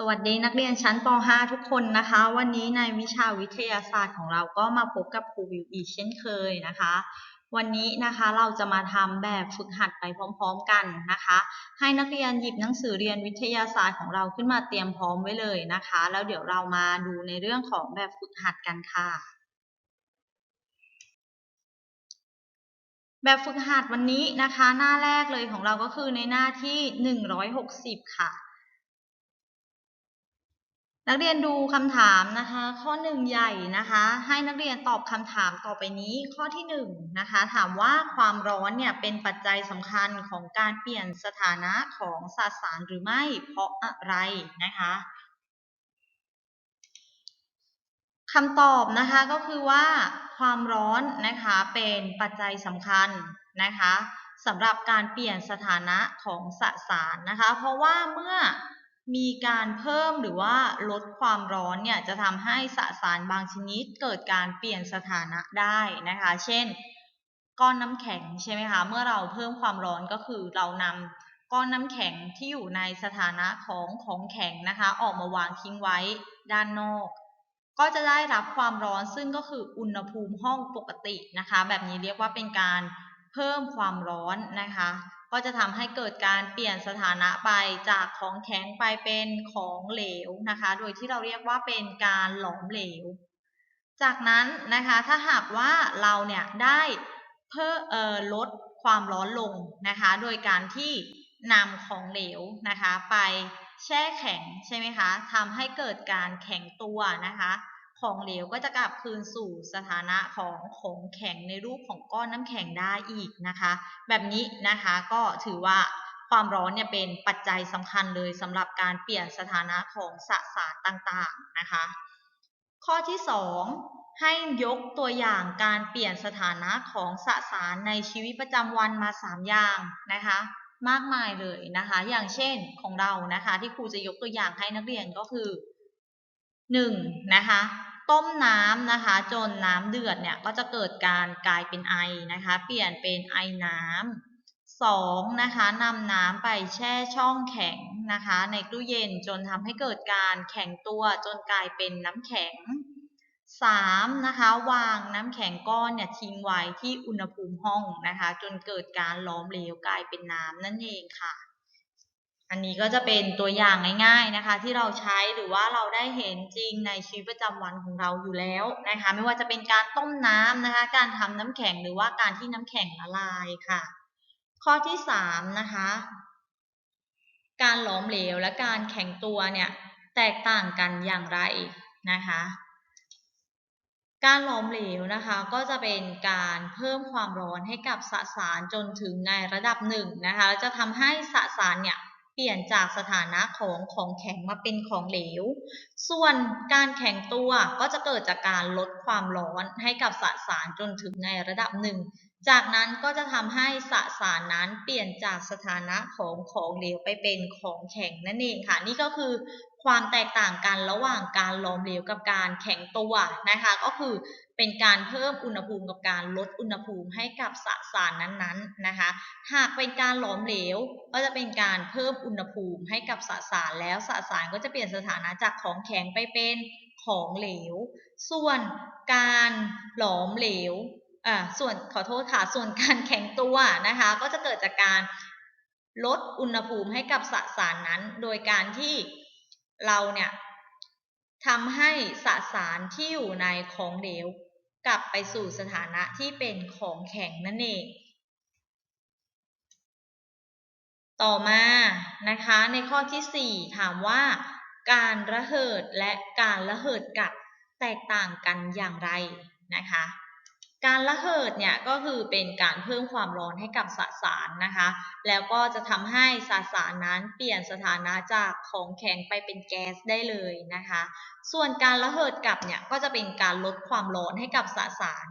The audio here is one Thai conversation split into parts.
สวัสดีนักเรียนชั้นป .5 ทุกคนนะคะ วันนี้ในวิชาวิทยาศาสตร์ของเราก็มาพบกับครูวิวอีกเช่นเคยนะคะ วันนี้นะคะเราจะมาทำแบบฝึกหัดไปพร้อมๆกันนะคะ ให้นักเรียนหยิบหนังสือเรียนวิทยาศาสตร์ของเราขึ้นมาเตรียมพร้อมไว้เลยนะคะ แล้วเดี๋ยวเรามาดูในเรื่องของแบบฝึกหัดกันค่ะ แบบฝึกหัดวันนี้นะคะ หน้าแรกเลยของเราก็คือในหน้าที่ 160 ค่ะ นักเรียนดูคำถามนะคะ ข้อหนึ่งใหญ่นะคะ ให้นักเรียนตอบคำถามต่อไปนี้ข้อที่หนึ่งนะคะ ถามว่าความร้อนเนี่ยเป็นปัจจัยสำคัญของการเปลี่ยนสถานะของสสารหรือไม่เพราะอะไรนะคะคำตอบนะคะก็คือว่าความร้อนนะคะเป็นปัจจัยสำคัญนะคะสำหรับการเปลี่ยนสถานะของสสารนะคะ เพราะว่าเมื่อ มีการเพิ่มหรือว่าลดความร้อนเนี่ยจะทำให้สสารบางชนิดเกิดการเปลี่ยนสถานะได้นะคะ เช่น ก้อนน้ำแข็งใช่ไหมคะเมื่อเราเพิ่มความร้อนก็คือเรานำก้อนน้ำแข็งที่อยู่ในสถานะของของแข็งนะคะ ออกมาวางทิ้งไว้ด้านนอก ก็จะได้รับความร้อนซึ่งก็คืออุณหภูมิห้องปกตินะคะ แบบนี้เรียกว่าเป็นการเพิ่มความร้อนนะคะ ก็จะทำให้เกิดการเปลี่ยนสถานะไปจากของแข็งไปเป็นของเหลวนะคะ โดยที่เราเรียกว่าเป็นการหลอมเหลว จากนั้นนะคะถ้าหากว่าเราเนี่ยได้เพิ่มลดความร้อนลงนะคะ โดยการที่นำของเหลวนะคะ ไปแช่แข็งใช่ไหมคะทำให้เกิดการแข็งตัวนะคะ ของเหลวก็จะกลับคืนสู่สถานะของของแข็งในรูปของก้อนน้ำแข็งได้อีกนะคะ แบบนี้นะคะก็ถือว่าความร้อนเนี่ยเป็นปัจจัยสำคัญเลยสำหรับการเปลี่ยนสถานะของสสารต่างๆนะคะ ข้อที่ 2 ให้ยกตัวอย่างการเปลี่ยนสถานะของสสารในชีวิตประจำวันมา 3 อย่างนะคะมากมายเลยนะคะ อย่างเช่นของเรานะคะ ที่ครูจะยกตัวอย่างให้นักเรียนก็คือ 1. นะคะ ต้มน้ำนะคะ จนน้ำเดือดเนี่ยก็จะเกิดการกลายเป็นไอนะคะ เปลี่ยนเป็นไอน้ำสองนะคะนำน้ำไปแช่ช่องแข็งนะคะ ในตู้เย็นจนทำให้เกิดการแข็งตัวจนกลายเป็นน้ำแข็งสามนะคะวางน้ำแข็งก้อนเนี่ยทิ้งไว้ที่อุณหภูมิห้องนะคะ จนเกิดการล้อมเหลวกลายเป็นน้ำนั่นเองค่ะ อันนี้ก็จะเป็นตัวอย่างง่าย ๆนะคะ ที่เราใช้หรือว่าเราได้เห็นจริงในชีวิตประจำวันของเราอยู่แล้วนะคะ ไม่ว่าจะเป็นการต้มน้ำนะคะ การทำน้ำแข็งหรือว่าการที่น้ำแข็งละลายค่ะ ข้อที่สามนะคะการหลอมเหลวและการแข็งตัวเนี่ยแตกต่างกันอย่างไรนะคะ การหลอมเหลวนะคะก็จะเป็นการเพิ่มความร้อนให้กับสสารจนถึงในระดับหนึ่งนะคะจะทำให้สสารเนี่ย เปลี่ยนจากสถานะของของแข็งมาเป็นของเหลว ส่วนการแข็งตัวก็จะเกิดจากการลดความร้อนให้กับสสารจนถึงในระดับหนึ่ง จากนั้นก็จะทำให้สสารนั้นเปลี่ยนจากสถานะของของเหลวไปเป็นของแข็งนั่นเองค่ะ นี่ก็คือความแตกต่างกันระหว่างการหลอมเหลวกับการแข็งตัวนะคะ ก็คือ เป็นการเพิ่มอุณหภูมิกับการลดอุณหภูมิให้กับสสารนั้นๆนะคะ หากเป็นการหลอมเหลว ก็จะเป็นการเพิ่มอุณหภูมิให้กับสสารแล้วสสารก็จะเปลี่ยนสถานะจากของแข็งไปเป็นของเหลว ส่วนการหลอมเหลวอ่าส่วนขอโทษค่ะ ส่วนการแข็งตัวนะคะ ก็จะเกิดจากการลดอุณหภูมิให้กับสสารนั้น โดยการที่เราเนี่ยทำให้สสารที่อยู่ในของเหลว กลับไปสู่สถานะที่เป็นของแข็งนั่นเอง ต่อมานะคะในข้อที่ 4 ถามว่า การระเหิดและการระเหิดกลับแตกต่างกันอย่างไรนะคะ การระเหิดเนี่ยก็คือเป็นการเพิ่มความร้อนให้กับสสารนะคะ แล้วก็จะทำให้สสารนั้นเปลี่ยนสถานะจากของแข็งไปเป็นแก๊สได้เลยนะคะ ส่วนการระเหิดกลับเนี่ยก็จะเป็นการลดความร้อนให้กับสสาร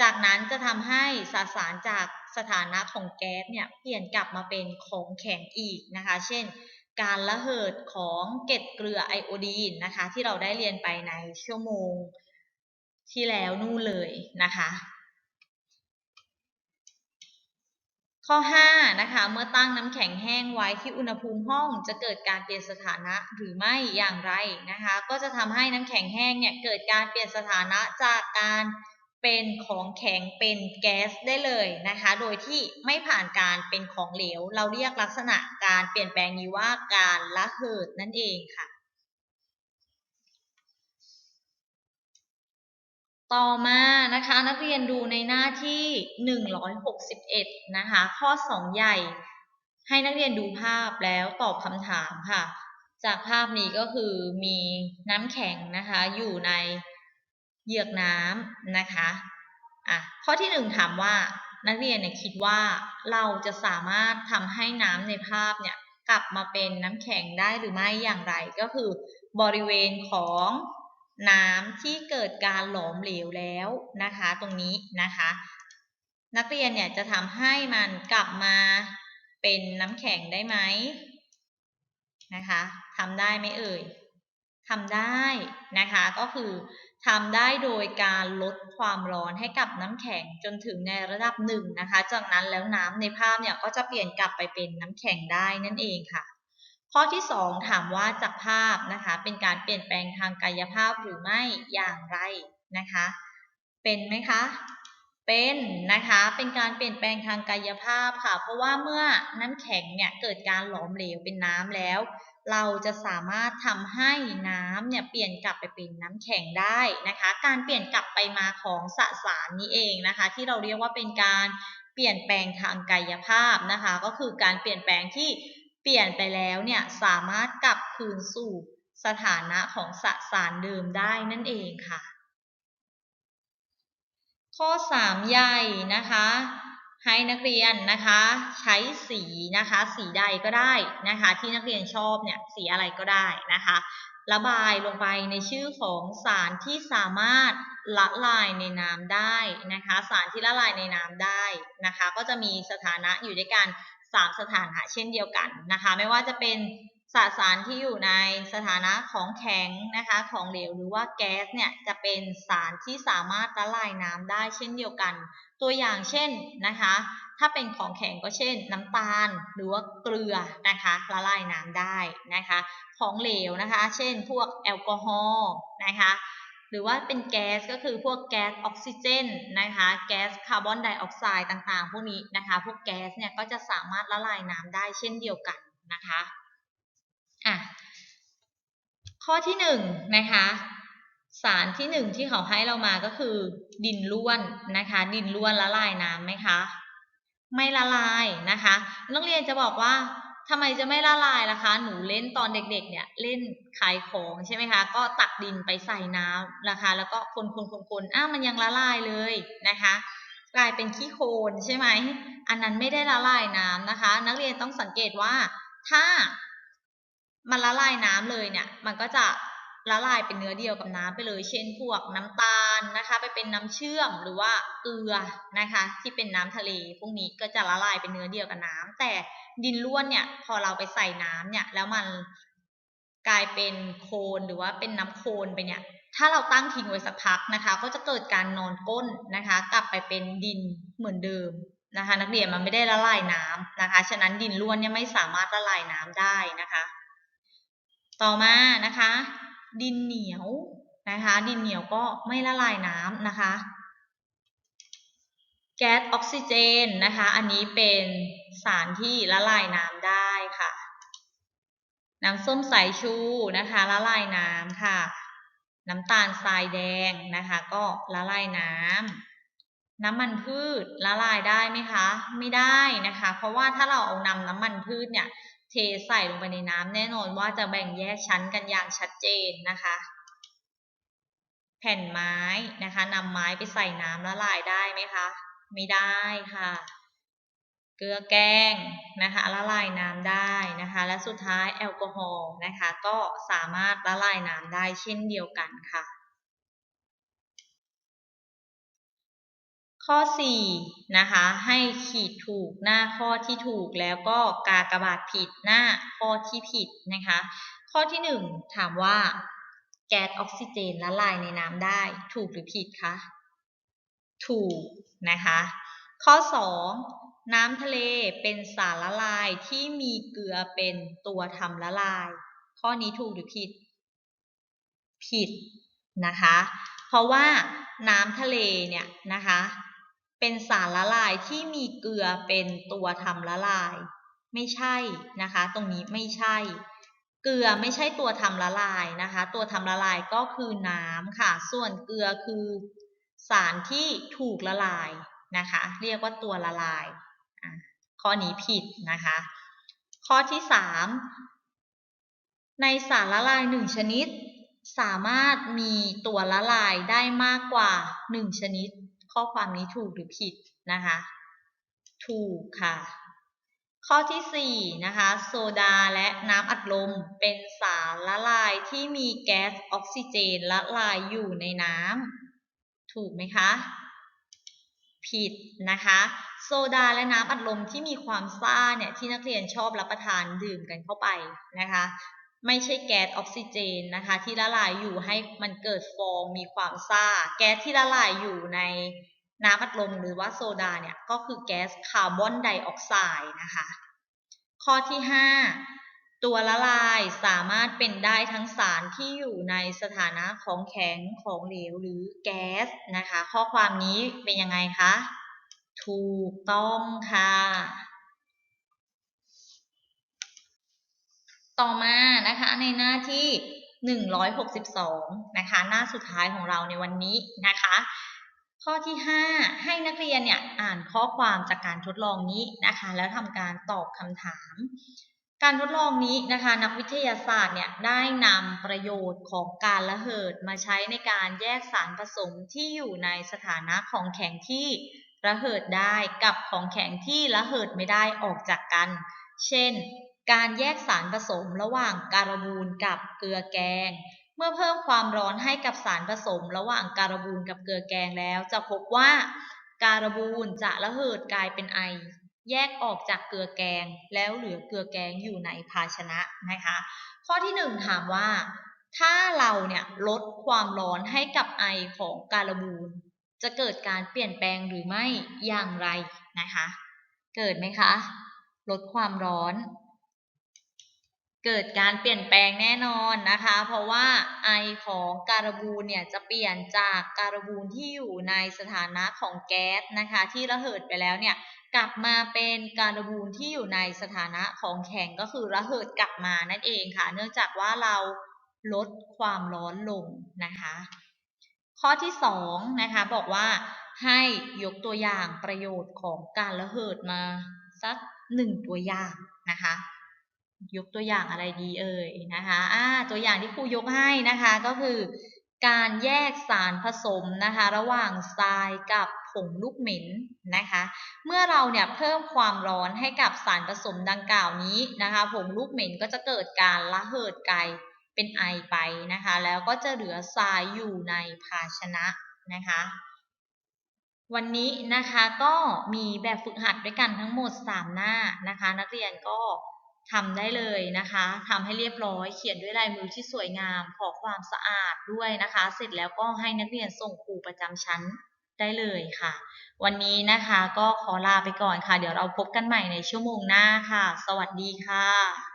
จากนั้นจะทำให้สสารจากสถานะของแก๊สเนี่ยเปลี่ยนกลับมาเป็นของแข็งอีกนะคะ เช่น การระเหิดของเกล็ดเกลือไอโอดีนนะคะ ที่เราได้เรียนไปในชั่วโมง ที่แล้วนู่นเลยนะคะ ข้อ5นะคะ เมื่อตั้งน้ำแข็งแห้งไว้ที่อุณหภูมิห้องจะเกิดการเปลี่ยนสถานะหรือไม่อย่างไรนะคะ ก็จะทำให้น้ำแข็งแห้งเนี่ยเกิดการเปลี่ยนสถานะจากการเป็นของแข็งเป็นแก๊สได้เลยนะคะ โดยที่ไม่ผ่านการเป็นของเหลว เราเรียกลักษณะการเปลี่ยนแปลงนี้ว่าการละเหยนั่นเองค่ะ ต่อมานะคะนักเรียนดูในหน้าที่ 161 นะคะ ข้อ 2 ใหญ่ ให้นักเรียนดูภาพแล้วตอบคำถามค่ะ จากภาพนี้ก็คือมีน้ำแข็งนะคะ อยู่ในเหยือกน้ำนะคะอะข้อที่ 1 ถามว่านักเรียนเนี่ยคิดว่าเราจะสามารถทำให้น้ำในภาพเนี่ยกลับมาเป็นน้ำแข็งได้หรือไม่อย่างไรก็คือบริเวณของ น้ำที่เกิดการหลอมเหลวแล้วนะคะ ตรงนี้นะคะ นักเรียนเนี่ยจะทำให้มันกลับมาเป็นน้ำแข็งได้ไหมนะคะทำได้ไหมเอ่ยทำได้นะคะก็คือทำได้โดยการลดความร้อนให้กับน้ำแข็งจนถึงในระดับหนึ่งนะคะ จากนั้นแล้วน้ำในภาพเนี่ยก็จะเปลี่ยนกลับไปเป็นน้ำแข็งได้นั่นเองค่ะ ข้อที่ 2 ถามว่าจากภาพนะคะ เป็นการเปลี่ยนแปลงทางกายภาพหรือไม่อย่างไรนะคะ เป็นไหมคะ เป็นนะคะ เป็นการเปลี่ยนแปลงทางกายภาพค่ะ เพราะว่าเมื่อน้ำแข็งเนี่ยเกิดการหลอมเหลวเป็นน้ำแล้ว เราจะสามารถทำให้น้ำเนี่ยเปลี่ยนกลับไปเป็นน้ำแข็งได้นะคะ การเปลี่ยนกลับไปมาของสสารนี้เองนะคะ ที่เราเรียกว่าเป็นการเปลี่ยนแปลงทางกายภาพนะคะ ก็คือการเปลี่ยนแปลงที่ เปลี่ยนไปแล้วเนี่ยสามารถกลับคืนสู่สถานะของสสารเดิมได้นั่นเองค่ะ ข้อ 3 ใหญ่นะคะ ให้นักเรียนนะคะ ใช้สีนะคะ สีใดก็ได้นะคะ ที่นักเรียนชอบเนี่ยสีอะไรก็ได้นะคะ ระบายลงไปในชื่อของสารที่สามารถละลายในน้ำได้นะคะ สารที่ละลายในน้ำได้นะคะ ก็จะมีสถานะอยู่ด้วยกัน 3 สถานะเช่นเดียวกันนะคะ ไม่ว่าจะเป็นสสารที่อยู่ในสถานะของแข็งนะคะ ของเหลวหรือว่าแก๊สเนี่ยจะเป็นสารที่สามารถละลายน้ำได้เช่นเดียวกัน ตัวอย่างเช่นนะคะ ถ้าเป็นของแข็งก็เช่น น้ำตาลหรือว่าเกลือนะคะละลายน้ำได้นะคะ ของเหลวนะคะ เช่น พวกแอลกอฮอล์นะคะ หรือว่าเป็นแก๊สก็คือพวกแก๊สออกซิเจนนะคะแก๊สคาร์บอนไดออกไซด์ต่างๆ พวกนี้นะคะพวกแก๊สเนี่ยก็จะสามารถละลายน้ำได้เช่นเดียวกันนะคะอะข้อที่หนึ่งนะคะสารที่หนึ่งที่เขาให้เรามาก็คือดินล้วนนะคะดินล้วนละลายน้ำไหมคะไม่ละลายนะคะนักเรียนจะบอกว่า ทำไมจะไม่ละลายล่ะคะ หนูเล่นตอนเด็กๆ เนี่ยเล่นขายของใช่ไหมคะ ก็ตักดินไปใส่น้ำนะคะ แล้วก็คนคนคนคนอ้าวมันยังละลายเลยนะคะ กลายเป็นขี้โคลนใช่ไหม อันนั้นไม่ได้ละลายน้ำนะคะ นักเรียนต้องสังเกตว่าถ้ามันละลายน้ำเลยเนี่ย มันก็จะ ละลายเป็นเนื้อเดียวกับน้ำไปเลย เช่นพวกน้ำตาลนะคะ ไปเป็นน้ำเชื่อมหรือว่าเกลือนะคะ ที่เป็นน้ำทะเล พวกนี้ก็จะละลายเป็นเนื้อเดียวกับน้ำแต่ดินล้วนเนี่ยพอเราไปใส่น้ำเนี่ยแล้วมันกลายเป็นโคลนหรือว่าเป็นน้ำโคลนไปเนี่ย ถ้าเราตั้งทิ้งไว้สักพักนะคะ ก็จะเกิดการนอนก้นนะคะ กลับไปเป็นดินเหมือนเดิมนะคะ นักเรียนมันไม่ได้ละลายน้ำนะคะ ฉะนั้นดินล้วนเนี่ยไม่สามารถละลายน้ำได้นะคะ ต่อมานะคะ ดินเหนียวนะคะ ดินเหนียวก็ไม่ละลายน้ำนะคะ แก๊สออกซิเจนนะคะ อันนี้เป็นสารที่ละลายน้ำได้ค่ะ น้ำส้มสายชูนะคะละลายน้ำค่ะ น้ำตาลทรายแดงนะคะ ก็ละลายน้ำน้ำมันพืชละลายได้ไหมคะ ไม่ได้นะคะ เพราะว่าถ้าเราเอานำน้ำมันพืชเนี่ย เทใส่ลงไปในน้ำแน่นอนว่าจะแบ่งแยกชั้นกันอย่างชัดเจนนะคะ แผ่นไม้นะคะนำไม้ไปใส่น้ำละลายได้ไหมคะไม่ได้ค่ะ เกลือแกงนะคะละลายน้ำได้นะคะ และสุดท้ายแอลกอฮอล์นะคะ ก็สามารถละลายน้ำได้เช่นเดียวกันค่ะ ข้อ 4 นะคะ ให้ขีดถูกหน้าข้อที่ถูกแล้วก็กากบาทผิดหน้าข้อที่ผิดนะคะ ข้อที่ 1 ถามว่า แก๊สออกซิเจนละลายในน้ำได้ถูกหรือผิดคะถูกนะคะ ข้อน้ำทะเลเป็นสารละลายที่มีเกลือเป็นตัวทำละลาย ข้อนี้ถูกหรือผิด ผิดนะคะ เพราะว่าน้ำทะเลเนี่ยนะคะ เป็นสารละลายที่มีเกลือเป็นตัวทำละลาย ไม่ใช่นะคะ ตรงนี้ไม่ใช่ เกลือไม่ใช่ตัวทำละลายนะคะ ตัวทำละลายก็คือน้ำค่ะ ส่วนเกลือคือสารที่ถูกละลายนะคะ เรียกว่าตัวละลายข้อนี้ผิดนะคะ ข้อที่สามในสารละลายหนึ่งชนิด สามารถมีตัวละลายได้มากกว่าหนึ่งชนิด ข้อความนี้ถูกหรือผิดนะคะ ถูกค่ะ ข้อที่4นะคะ โซดาและน้ำอัดลมเป็นสารละลายที่มีแก๊สออกซิเจนละลายอยู่ในน้ำถูกไหมคะ ผิดนะคะ โซดาและน้ำอัดลมที่มีความซ่าเนี่ยที่นักเรียนชอบรับประทานดื่มกันเข้าไปนะคะ ไม่ใช่แก๊สออกซิเจนนะคะที่ละลายอยู่ให้มันเกิดฟองมีความซ่า แก๊สที่ละลายอยู่ในน้ำอัดลมหรือว่าโซดาเนี่ยก็คือแก๊สคาร์บอนไดออกไซด์นะคะ ข้อที่ 5 ตัวละลายสามารถเป็นได้ทั้งสารที่อยู่ในสถานะของแข็งของเหลวหรือแก๊สนะคะ ข้อความนี้เป็นยังไงคะ ถูกต้องค่ะ ต่อมานะคะในหน้าที่ 162 นะคะ หน้าสุดท้ายของเราในวันนี้นะคะ ข้อที่ 5 ให้นักเรียนเนี่ยอ่านข้อความจากการทดลองนี้นะคะ แล้วทำการตอบคำถาม การทดลองนี้นะคะ นักวิทยาศาสตร์เนี่ยได้นำประโยชน์ของการระเหิดมาใช้ในการแยกสารผสมที่อยู่ในสถานะของแข็งที่ระเหิดได้กับของแข็งที่ระเหิดไม่ได้ออกจากกัน เช่น การแยกสารผสมระหว่างการบูนกับเกลือแกง เมื่อเพิ่มความร้อนให้กับสารผสมระหว่างการบูนกับเกลือแกงแล้ว จะพบว่าการบูนจะระเหิดกลายเป็นไอ แยกออกจากเกลือแกง แล้วเหลือเกลือแกงอยู่ในภาชนะนะคะ ข้อที่หนึ่งถามว่า ถ้าเราเนี่ยลดความร้อนให้กับไอของการบูนจะเกิดการเปลี่ยนแปลงหรือไม่อย่างไรนะคะ เกิดไหมคะ ลดความร้อน เกิดการเปลี่ยนแปลงแน่นอนนะคะ เพราะว่าไอของการบูนเนี่ยจะเปลี่ยนจากการบูนที่อยู่ในสถานะของแก๊สนะคะ ที่ระเหิดไปแล้วเนี่ยกลับมาเป็นการบูนที่อยู่ในสถานะของแข็งก็คือระเหิดกลับมานั่นเองค่ะ เนื่องจากว่าเราลดความร้อนลงนะคะ ข้อที่สองนะคะบอกว่าให้ยกตัวอย่างประโยชน์ของการระเหิดมาสักหนึ่งตัวอย่างนะคะ ยกตัวอย่างอะไรดีเอ่ยนะคะอ่าตัวอย่างที่ครูยกให้นะคะก็คือการแยกสารผสมนะคะระหว่างทรายกับผงลูกเหม็นนะคะ เมื่อเราเนี่ยเพิ่มความร้อนให้กับสารผสมดังกล่าวนี้นะคะผงลูกเหม็นก็จะเกิดการระเหิดไกลเป็นไอไปนะคะ แล้วก็จะเหลือทรายอยู่ในภาชนะนะคะ วันนี้นะคะก็มีแบบฝึกหัดด้วยกันทั้งหมด 3 หน้านะคะ นักเรียนก็ ทำได้เลยนะคะทำให้เรียบร้อย เขียนด้วยลายมือที่สวยงาม ขอความสะอาดด้วยนะคะ เสร็จแล้วก็ให้นักเรียนส่งครูประจำชั้นได้เลยค่ะ วันนี้นะคะก็ขอลาไปก่อนค่ะ เดี๋ยวเราพบกันใหม่ในชั่วโมงหน้าค่ะ สวัสดีค่ะ